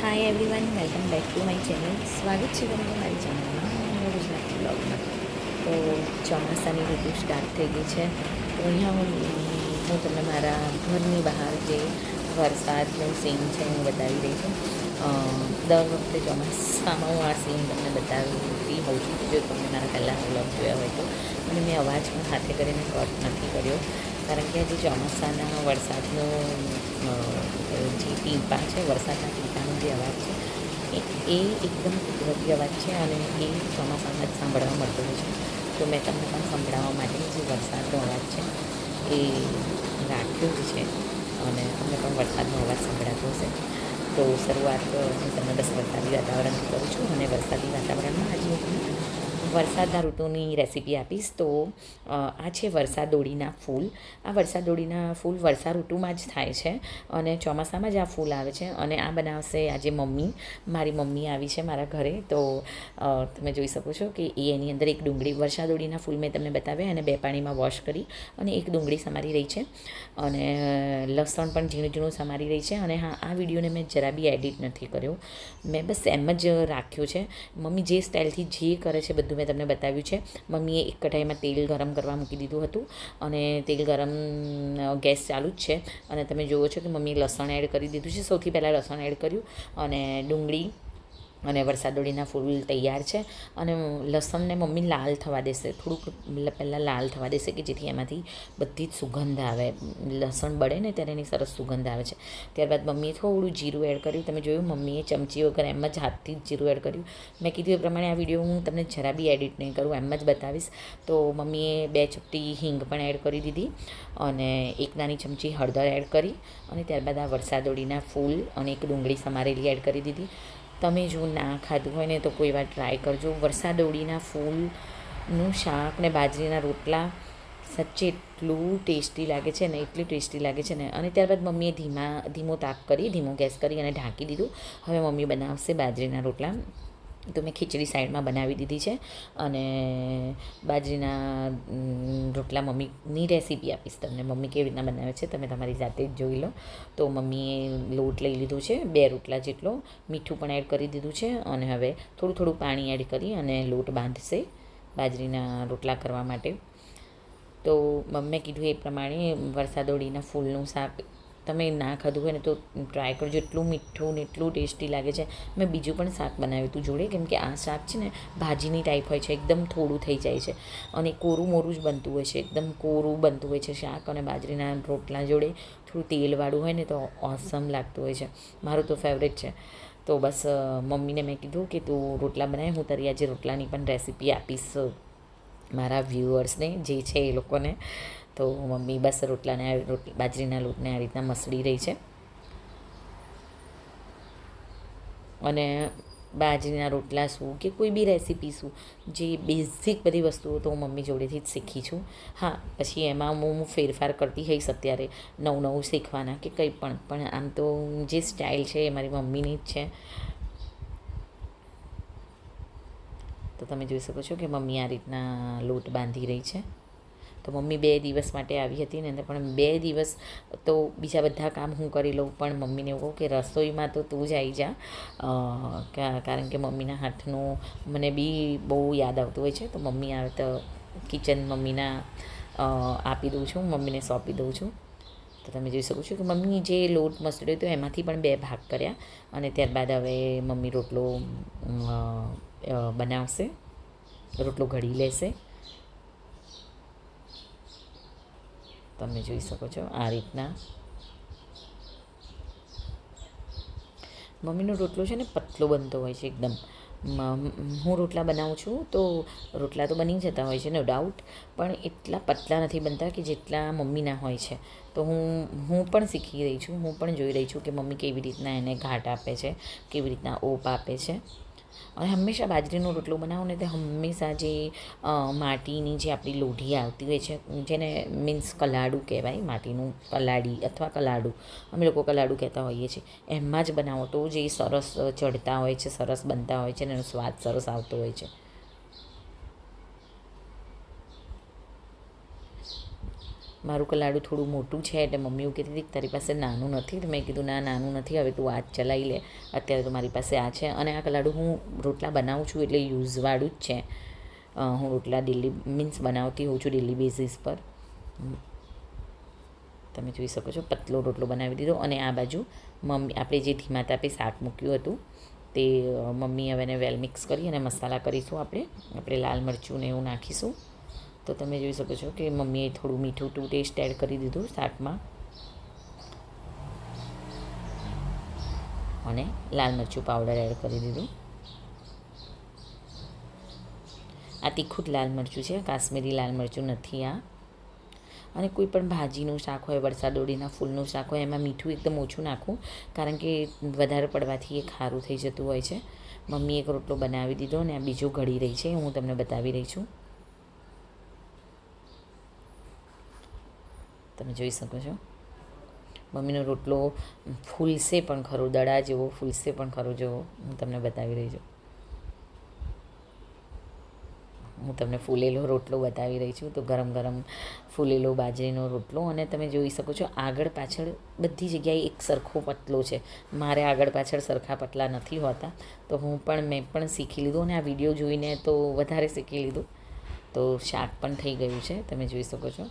Hi everyone welcome back to my channel સ્વાગત છે તમને મારી ચેનલમાં ગુજરાતી બ્લોગમાં તો ચોમાસાની ઋતુ સ્ટાર્ટ થઈ ગઈ છે. તો અહીંયા હું હું તમને મારા ઘરની બહાર જે વરસાદનું સીન છે હું બતાવી રહી છું. દર વખતે ચોમાસામાં હું આ સીન તમને બતાવતી હોઉં છું. જો તમને મારા પહેલાં બ્લોગ જોયા હોય તો. અને મેં અવાજ પણ હાથે કરીને કટ નથી કર્યો. કારણ કે આજે ચોમાસાના વરસાદનો જે ટીપા છે, વરસાદના ટીપાનો જે અવાજ છે, એ એકદમ કુદરતી અવાજ છે અને એ ચોમાસામાં જ સાંભળવા મળતો હોય છે. તો મેં તમને પણ સંભળાવવા માટે જે વરસાદનો અવાજ છે, એ રાખ્યો જ છે અને તમને પણ વરસાદનો અવાજ સંભળાતો હશે. તો શરૂઆત હું તમને બસ વરસાદી વાતાવરણ કરું છું અને વરસાદી વાતાવરણમાં આજે હું વરસાદના ઋતુની રેસીપી આપીશ, તો આ છે વરસાદોળીના ફૂલ. આ વરસાદોળીના ફૂલ વર્ષા ઋતુમાં જ થાય છે અને ચોમાસામાં જ આ ફૂલ આવે છે અને આ બનાવશે આજે મમ્મી. મારી મમ્મી આવી છે મારા ઘરે, તો તમે જોઈ શકો છો કે એ એની અંદર એક ડુંગળી, વરસાદોળીના ફૂલ મેં તમને બતાવ્યા અને બે પાણીમાં વોશ કરી અને એક ડુંગળી સમારી રહી છે. અને લસણ પણ ઝીણું ઝીણું સમારી રહી છે અને હા, આ વિડીયોને મેં જરા બી એડિટ નથી કર્યો. મેં બસ એમ જ રાખ્યું છે. મમ્મી જે સ્ટાઇલથી જે કરે છે બધું મેં તમને બતાવ્યું છે. મમ્મીએ એક કઢાઈમાં તેલ ગરમ કરવા મૂકી દીધું હતું અને તેલ ગરમ ગેસ ચાલુ જ છે. અને તમે જુઓ છો કે મમ્મીએ લસણ એડ કરી દીધું છે. સૌથી પહેલાં લસણ એડ કર્યું અને ડુંગળી અને વરસાદોળીના ફૂલ તૈયાર છે. અને લસણને મમ્મી લાલ થવા દેશે. થોડુંક પહેલાં લાલ થવા દેશે કે જેથી એમાંથી બધી જ સુગંધ આવે. લસણ બળે ને ત્યારે એની સરસ સુગંધ આવે છે. ત્યારબાદ મમ્મીએ થોડું જીરું એડ કર્યું. તમે જોયું મમ્મીએ ચમચી વગર એમ જ હાથથી જ જીરું એડ કર્યું. મેં કીધું એ પ્રમાણે આ વીડિયો હું તમને જરા બી એડિટ નહીં કરું, એમ જ બતાવીશ. તો મમ્મીએ બે ચપટી હિંગ પણ એડ કરી દીધી અને એક નાની ચમચી હળદર એડ કરી અને ત્યારબાદ આ વરસાદોળીના ફૂલ અને એક ડુંગળી સમારેલી એડ કરી દીધી. તમે જો ના ખાધું હોય ને તો કોઈ વાર ટ્રાય કરજો. વરસાદોડીના ફૂલનું શાક ને બાજરીના રોટલા સચ્ચે એટલું ટેસ્ટી લાગે છે ને, એટલી ટેસ્ટી લાગે છે ને. અને ત્યારબાદ મમ્મીએ ધીમા, ધીમો તાપ કરી, ધીમો ગેસ કરી અને ઢાંકી દીધું. હવે મમ્મી બનાવશે બાજરીના રોટલા. તો મેં ખીચડી સાઈડમાં બનાવી દીધી છે અને બાજરીના રોટલા મમ્મીની રેસીપી આપીશ તમને. મમ્મી કેવી રીતના બનાવે છે તમે તમારી જાતે જ જોઈ લો. તો મમ્મીએ લોટ લઈ લીધો છે, બે રોટલા જેટલો. મીઠું પણ એડ કરી દીધું છે અને હવે થોડું થોડું પાણી એડ કરી અને લોટ બાંધશે બાજરીના રોટલા કરવા માટે. તો મમ્મીએ કીધું એ પ્રમાણે વરસાદોડીના ફૂલનું શાક તમે ના ખાધું હોય ને તો ટ્રાય કરજો. એટલું મીઠું ને એટલું ટેસ્ટી લાગે છે. મેં બીજું પણ શાક બનાવ્યું હતું જોડે, કેમ કે આ શાક છે ને ભાજીની ટાઈપ હોય છે, એકદમ થોડું થઈ જાય છે. અને કોરું મોરું જ બનતું હોય છે, એકદમ કોરું બનતું હોય છે શાક અને બાજરીના રોટલા જોડે. થોડું તેલવાળું હોય ને તો ઓસમ લાગતું હોય છે. મારું તો ફેવરેટ છે. તો બસ મમ્મીને મેં કીધું કે તું રોટલા બનાવે હું તારી આજે રોટલાની પણ રેસીપી આપીશ. મારા વ્યૂઅર્સને જે છે એ લોકોને. તો મમ્મી બસ રોટલાને રોટલી, બાજરીના લોટને આ રીતના મસળી રહી છે. અને બાજરીના રોટલા શું કે કોઈ બી રેસીપી શું, જે બેઝિક બધી વસ્તુઓ તો હું મમ્મી જોડેથી જ શીખી છું. હા, પછી એમાં હું ફેરફાર કરતી હઈશ અત્યારે નવું નવું શીખવાના કે કંઈ પણ પણ આમ તો જે સ્ટાઇલ છે એ મારી મમ્મીની જ છે. તો તમે જોઈ શકો છો કે મમ્મી આ રીતના લોટ બાંધી રહી છે. તો મમ્મી બે દિવસ માટે આવી હતી ને પણ બે દિવસ તો બીજા બધા કામ હું કરી લઉં, પણ મમ્મીને એવું કહું કે રસોઈમાં તો તું જ આવી જા. કારણ કે મમ્મીના હાથનું મને બી બહુ યાદ આવતું હોય છે, તો મમ્મી આવે તો કિચન મમ્મીના આપી દઉં છું, મમ્મીને સોંપી દઉં છું. તો તમે જોઈ શકો છો કે મમ્મી જે લોટ મસળ્યો હતો એમાંથી પણ બે ભાગ કર્યા અને ત્યારબાદ હવે મમ્મી રોટલો બનાવશે, રોટલો ઘડી લેશે. તમે જોઈ શકો છો આ રીતના. મમ્મીનો રોટલો છે ને પતલો બનતો હોય છે એકદમ. હું રોટલા બનાવું છું તો રોટલા તો બની જતા હોય છે, નો ડાઉટ પણ એટલા પતલા નથી બનતા કે જેટલા મમ્મીના હોય છે. તો હું હું પણ શીખી રહી છું, હું પણ જોઈ રહી છું કે મમ્મી કેવી રીતના એને ઘાટ આપે છે, કેવી રીતના ઓપ આપે છે. અને હંમેશા બાજરીનો રોટલો બનાવો ને તે હંમેશા જે માટીની જે આપણી લોઢી આવતી હોય છે, જેને મીન્સ કલાડું કહેવાય, માટીનું કલાડી અથવા કલાડું, અમે લોકો કલાડું કહેતા હોઈએ છીએ, એમાં જ બનાવો તો જે સરસ ચડતા હોય છે, સરસ બનતા હોય છે અને એનો સ્વાદ સરસ આવતો હોય છે. મારું કલાડું થોડું મોટું છે એટલે મમ્મી એવું કહેતી હતી તારી પાસે નાનું નથી. તો મેં કીધું, ના, નાનું નથી, હવે તું આ જ ચલાવી લે. અત્યારે તો મારી પાસે આ છે. અને આ કલાડું હું રોટલા બનાવું છું એટલે યુઝવાળું જ છે. હું રોટલા ડેલી મીન્સ બનાવતી હોઉં છું ડેલી બેઝિસ પર. તમે જોઈ શકો છો, પતલો રોટલો બનાવી દીધો. અને આ બાજુ મમ્મી, આપણે જે ધીમા તાપે શાક મૂક્યું હતું, તે મમ્મી હવે એને વેલ મિક્સ કરી અને મસાલા કરીશું આપણે. આપણે લાલ મરચું ને એવું નાખીશું. તો તમે જોઈ શકો છો કે મમ્મીએ થોડું મીઠું ટુ ટેસ્ટ એડ કરી દીધું શાકમાં. અને લાલ મરચું પાવડર એડ કરી દીધું. આ તીખું લાલ મરચું છે, કાશ્મીરી લાલ મરચું નથી આ. અને કોઈ પણ ભાજીનું શાક હોય વરસાદ દોડીના ફૂલનું શાક હોય, એમાં મીઠું એકદમ ઓછું નાખું કારણ કે વધારે પડવાથી એ ખારું થઈ જતું હોય છે. મમ્મી એક રોટલો બનાવી દીધો અને આ બીજો ઘડી રહી છે, હું તમને બતાવી રહી છું. તમે જોઈ શકો છો. મમ્મીનો રોટલો ફૂલશે પણ ખરો, દડા જેવો ફૂલશે પણ ખરો જેવો હું તમને બતાવી રહી છું. હું તમને ફૂલેલો રોટલો બતાવી રહી છું, તો ગરમ ગરમ ફૂલેલો બાજરીનો રોટલો અને તમે જોઈ શકો છો આગળ પાછળ બધી જગ્યાએ એક સરખો પતલો છે. મારે આગળ પાછળ સરખા પતલા નથી હોતા, તો હું પણ મેં પણ શીખી લીધું અને આ વીડિયો જોઈને તો વધારે શીખી લીધું. તો શાક પણ થઈ ગયું છે, તમે જોઈ શકો છો.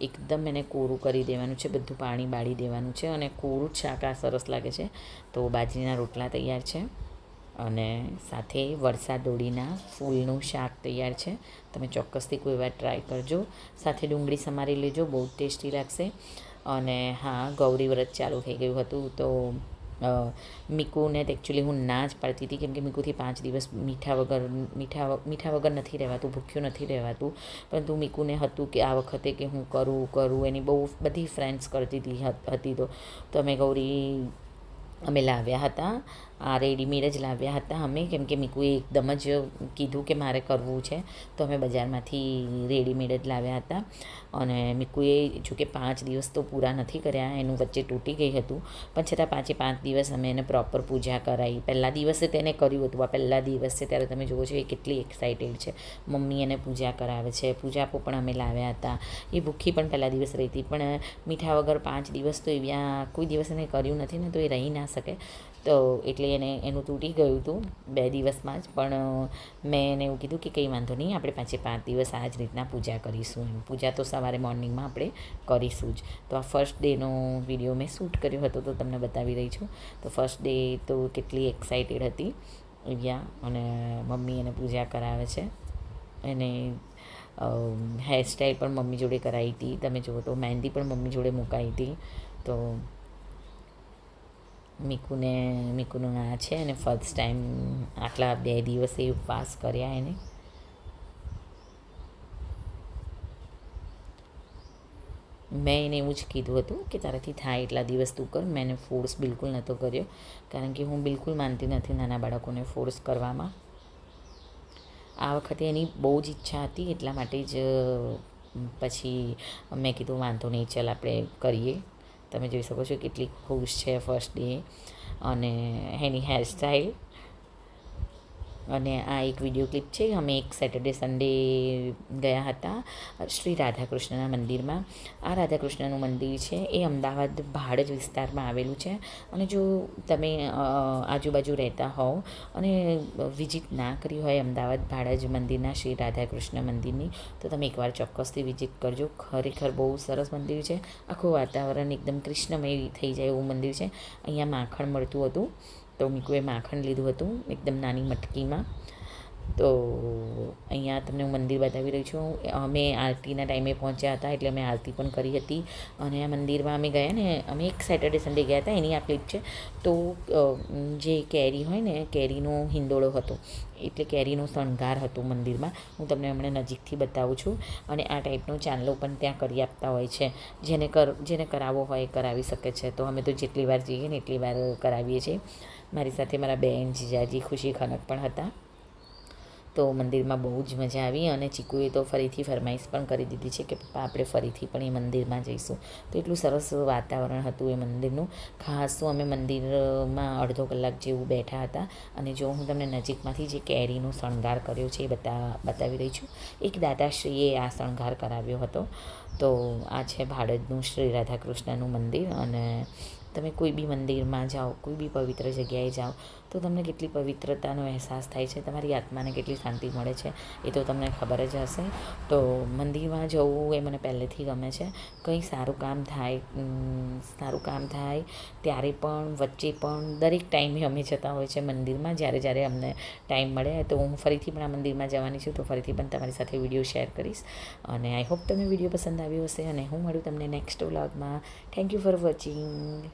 એકદમ એને કોરું કરી દેવાનું છે, બધું પાણી બાળી દેવાનું છે અને કોરું શાક આ સરસ લાગે છે. તો બાજરીના રોટલા તૈયાર છે અને સાથે વરસાદ દોડીના ફૂલનું શાક તૈયાર છે. તમે ચોક્કસથી કોઈ વાર ટ્રાય કરજો. સાથે ડુંગળી સમારી લેજો, બહુ ટેસ્ટી લાગશે. અને હા, ગૌરી વ્રત ચાલુ થઈ ગયું હતું, તો મીકુને તો એકચ્યુઅલી હું ના જ પાડતી હતી કેમ કે મીકુથી પાંચ દિવસ મીઠા વગર, મીઠા મીઠા વગર નથી રહેવાતું, ભૂખ્યું નથી રહેવાતું. પરંતુ મીકુને હતું કે આ વખતે કે હું કરું કરું, એની બહુ બધી ફ્રેન્ડ્સ કરતી હતી હતી તો. તો અમે ગૌરી અમે લાવ્યા હતા. આ રેડીમેડ જ લાવ્યા હતા અમે, કેમ કે મીકુએ એકદમ જ કીધું કે મારે કરવું છે. તો અમે બજારમાંથી રેડીમેડ જ લાવ્યા હતા અને મીકુએ જોકે પાંચ દિવસ તો પૂરા નથી કર્યા, એનું વચ્ચે તૂટી ગઈ હતું. પણ છતાં પાંચે પાંચ દિવસ અમે એને પ્રોપર પૂજા કરાવી. પહેલા દિવસે તેને કર્યું હતું, આ પહેલા દિવસે ત્યારે તમે જુઓ છો એ કેટલી એક્સાઇટેડ છે. મમ્મી એને પૂજા કરાવે છે પૂજાપો પણ અમે લાવ્યા હતા. એ ભૂખી પણ પહેલા દિવસ રહી હતી પણ મીઠા વગર પાંચ દિવસ તો એવા કોઈ દિવસ એને કર્યું નથી ને તો એ રહી ના શકે. તો એટલે એને, એનું તૂટી ગયું હતું બે દિવસમાં જ. પણ મેં એને એવું કીધું કે કંઈ વાંધો નહીં, આપણે પાંચે પાંચ દિવસ આ જ રીતના પૂજા કરીશું એમ. પૂજા તો સવારે મોર્નિંગમાં આપણે કરીશું જ. તો આ ફર્સ્ટ ડેનો વીડિયો મેં શૂટ કર્યો હતો તો તમને બતાવી રહી છું. તો ફર્સ્ટ ડે તો કેટલી એક્સાઇટેડ હતી. એવ્યા અને મમ્મી એને પૂજા કરાવે છે. એને હેરસ્ટાઈલ પણ મમ્મી જોડે કરાવી હતી. તમે જુઓ તો મહેંદી પણ મમ્મી જોડે મુકાઈ હતી. તો મીકુને, મીકુનું આ છે અને ફર્સ્ટ ટાઈમ આટલા બે દિવસે ઉપવાસ કર્યા એને. મેં એને એવું જ કીધું હતું કે તારાથી થાય એટલા દિવસ તું કર. મેં એને ફોર્સ બિલકુલ નહોતો કર્યો. કારણ કે હું બિલકુલ માનતી નથી નાના બાળકોને ફોર્સ કરવામાં. આ વખતે એની બહુ જ ઈચ્છા હતી એટલા માટે જ પછી મેં કીધું વાંધો નહીં, ચાલ આપણે કરીએ. તમે જોઈ શકો છો કેટલી ખુશ છે ફર્સ્ટ ડે અને એની હેરસ્ટાઈલ અને આ એક વીડિયો ક્લિપ છે. અમે એક સેટરડે સન્ડે ગયા હતા શ્રી રાધાકૃષ્ણના મંદિરમાં. આ રાધાકૃષ્ણનું મંદિર છે. એ અમદાવાદ ભાડજ વિસ્તારમાં આવેલું છે. અને જો તમે આજુબાજુ રહેતા હોવ અને વિઝિટ ના કરી હોય અમદાવાદ ભાડજ મંદિરના શ્રી રાધાકૃષ્ણ મંદિરની, તો તમે એકવાર ચોક્કસથી વિઝિટ કરજો. ખરેખર બહુ સરસ મંદિર છે. આખું વાતાવરણ એકદમ કૃષ્ણમય થઈ જાય એવું મંદિર છે. અહીંયા માખણ મળતું હતું. તો મીકુએ માખણ લીધું હતું એકદમ નાની મટકીમાં. તો અહીંયા તમને હું મંદિર બતાવી રહી છું. અમે આરતીના ટાઈમે પહોંચ્યા હતા એટલે અમે આરતી પણ કરી હતી. અને આ મંદિરમાં અમે ગયા ને, અમે એક સેટરડે સન્ડે ગયા હતા, એની આ ક્લિપ છે. તો જે કેરી હોય ને, કેરીનો હિંદોળો હતો, એટલે કેરીનો શણગાર હતો મંદિરમાં. હું તમને હમણાં નજીકથી બતાવું છું. અને આ ટાઈપનો ચાંદલો પણ ત્યાં કરી આપતા હોય છે. જેને કર, જેને કરાવવો હોય એ કરાવી શકે છે. તો અમે તો જેટલી વાર જઈએ ને એટલી વાર કરાવીએ છીએ. મારી સાથે મારા બેન જીજાજી ખુશી ખનક પણ હતા. તો મંદિરમાં બહુ જ મજા આવી અને ચીકુએ તો ફરીથી ફરમાઈશ પણ કરી દીધી છે કે, પપ્પા, આપણે ફરીથી પણ એ મંદિરમાં જઈશું. તો એટલું સરસ વાતાવરણ હતું એ મંદિરનું. ખાસ અમે મંદિરમાં અડધો કલાક જેવું બેઠા હતા અને જો હું તમને નજીકમાંથી જે કેરીનો શણગાર કર્યો છે એ બતા, બતાવી રહી છું. એક દાદાશ્રીએ આ શણગાર કરાવ્યો હતો. તો આ છે ભાડજનું શ્રી રાધાકૃષ્ણનું મંદિર અને તમે કોઈ બી મંદિરમાં જાઓ કોઈ બી પવિત્ર જગ્યાએ જાઓ તો તમને કેટલી પવિત્રતાનો અહેસાસ થાય છે? તમારી આત્માને કેટલી શાંતિ મળે છે? એ તો તમને ખબર જ હશે. તો મંદિરમાં જવું એ મને પહેલેથી ગમે છે. કંઈ સારું કામ થાય સારું કામ થાય, ત્યારે પણ, વચ્ચે પણ, દરેક ટાઈમે અમે જતા હોય છે મંદિરમાં. જ્યારે જ્યારે અમને ટાઈમ મળે તો હું ફરીથી પણ આ મંદિરમાં જવાની છું. તો ફરીથી પણ તમારી સાથે વીડિયો શેર કરીશ. અને આઈ હોપ તમને વીડિયો પસંદ આવ્યો હશે. અને હું મળું તમને નેક્સ્ટ વ્લોગમાં. Thank you for watching.